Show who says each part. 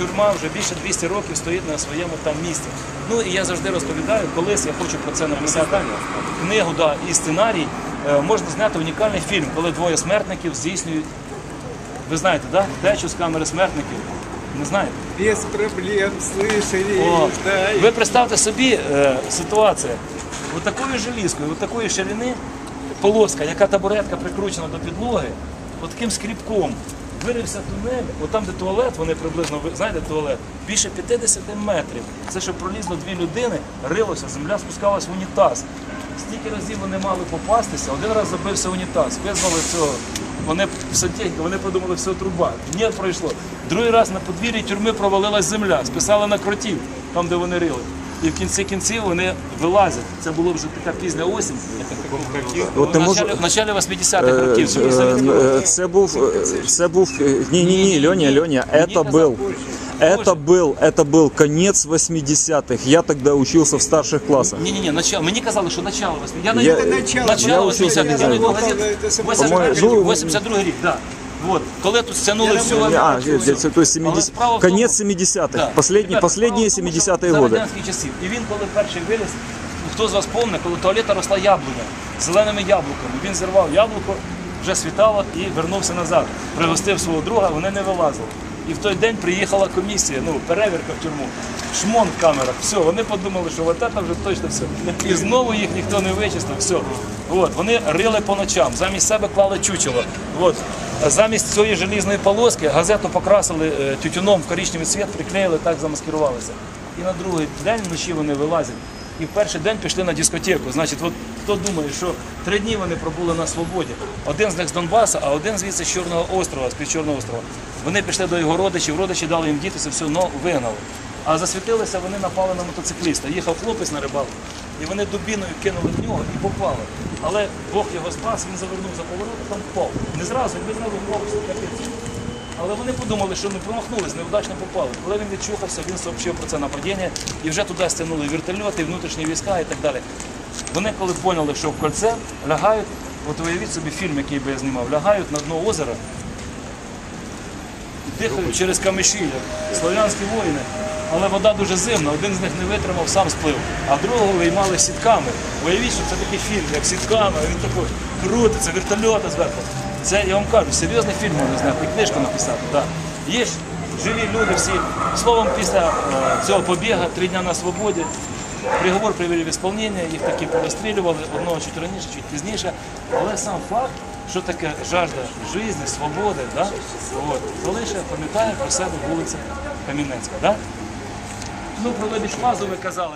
Speaker 1: тюрма вже більше 200 років стоїть на своєму там місці. Ну і я завжди розповідаю, колись я хочу про це написати книгу да, і сценарій. Е, Можна зняти унікальний фільм, коли двоє смертників здійснюють. Ви знаєте, да? Втечу з камери смертників. Не знаєте?
Speaker 2: Без проблем, слышали,
Speaker 1: О, ви представте собі е, ситуація. От такою желізкою, от такої ширини полоска, яка табуретка прикручена до підлоги, от таким скрібком вирився тунель, от там, де туалет, вони приблизно, знаєте, туалет, більше 50 метрів. Це щоб пролізло дві людини, рилося, земля спускалась в унітаз. Стільки разів вони мали попастися, один раз забився унітаз, визвали цього. Вони сотенько, вони подумали, все труба. Ні, пройшло. Другий раз на подвір'ї тюрми провалилась земля, списали на кротів, там, де вони рили. І в кінці кінців вони вилазять. Це було вже така пізня осінь.
Speaker 3: От не
Speaker 1: в,
Speaker 3: можу-
Speaker 1: началі, в началі 80-х років.
Speaker 3: Е,
Speaker 1: Дуже совєтські роки.
Speaker 3: е, Це був, е, це був, е, ні, ні, ні, Льоня, Льоня, это был, это был, это был конец 80-х. Я тогда учился в старших классах.
Speaker 1: Ні, ні, ні, начало. Мені казали, що начало 80 Я,
Speaker 3: Я-
Speaker 1: навіть-
Speaker 2: Это начало.
Speaker 1: начало
Speaker 3: Я учился
Speaker 1: 80-х. Я
Speaker 3: не
Speaker 1: навіть
Speaker 2: знаю.
Speaker 1: газет
Speaker 2: Это само-
Speaker 1: 81
Speaker 3: По-моему,
Speaker 1: рік,
Speaker 3: ну,
Speaker 1: 82 рік, да. Вот. Коли тут стягнули всю
Speaker 3: А,
Speaker 1: всю-
Speaker 3: э, это, то есть
Speaker 1: Але
Speaker 3: 70,
Speaker 1: справа в тому-
Speaker 3: конец 70-х,
Speaker 1: Да.
Speaker 3: последние,
Speaker 1: Ребята,
Speaker 3: последние
Speaker 1: справа в тому, що
Speaker 3: 70-е
Speaker 1: за
Speaker 3: годы.
Speaker 1: радянських часів. І він, коли перший виліз, ну, хто з вас пам'ятає, коли туалета росла яблуня з зеленими яблуками. Він зірвав яблуко, вже світало і вернувся назад. Пригостив свого друга, вони не вилазили. І в той день приїхала комісія, ну, перевірка в тюрму. Шмон в камерах. Все, вони подумали, що от це вже точно все. І знову їх ніхто не вичистив. Все. От, вони рили по ночам, замість себе клали чучело. От. Замість цієї желізної полоски газету покрасили е, тютюном в коричневий цвіт, приклеїли, так замаскирувалися. І на другий день вночі вони вилазять. І в перший день пішли на дискотеку. Значить, от хто думає, що три дні вони пробули на свободі. Один з них з Донбаса, а один звідси з Чорного острова, з під Чорного острова. Вони пішли до його родичів, родичі дали їм діти, це все но вигнали. А засвітилися, вони напали на мотоцикліста. Їхав хлопець на рибалку, і вони дубіною кинули в нього і попали. Але Бог його спас, він завернув за поворот, там впав. Не зразу, він зразу що капець. Але вони подумали, що не промахнулись, невдачно попали. Коли він відчухався, він сообщив про це нападіння і вже туди стягнули вертольоти, внутрішні війська і так далі. Вони коли поняли, що в кольце лягають, от уявіть собі фільм, який би я знімав, лягають на дно озера, дихають через камиші, як слов'янські воїни. Але вода дуже зимна, один з них не витримав, сам сплив, а другого виймали сітками. Уявіть, що це такий фільм, як сітками, він такий крутиться, вертольоти зверху. Це я вам кажу, серйозний фільм можна зняти, книжку написати. Да. Є ж живі люди всі. Словом, після е, цього побігу, три дня на свободі, приговор привели в ісполнення, їх таки порозстрілювали, одного чуть раніше, чуть пізніше. Але сам факт, що таке жажда життя, свободи, да? От, залишив, пам'ятає про себе вулиця Кам'янецька. Да? Ну, про Лебідь Плазу ви казали.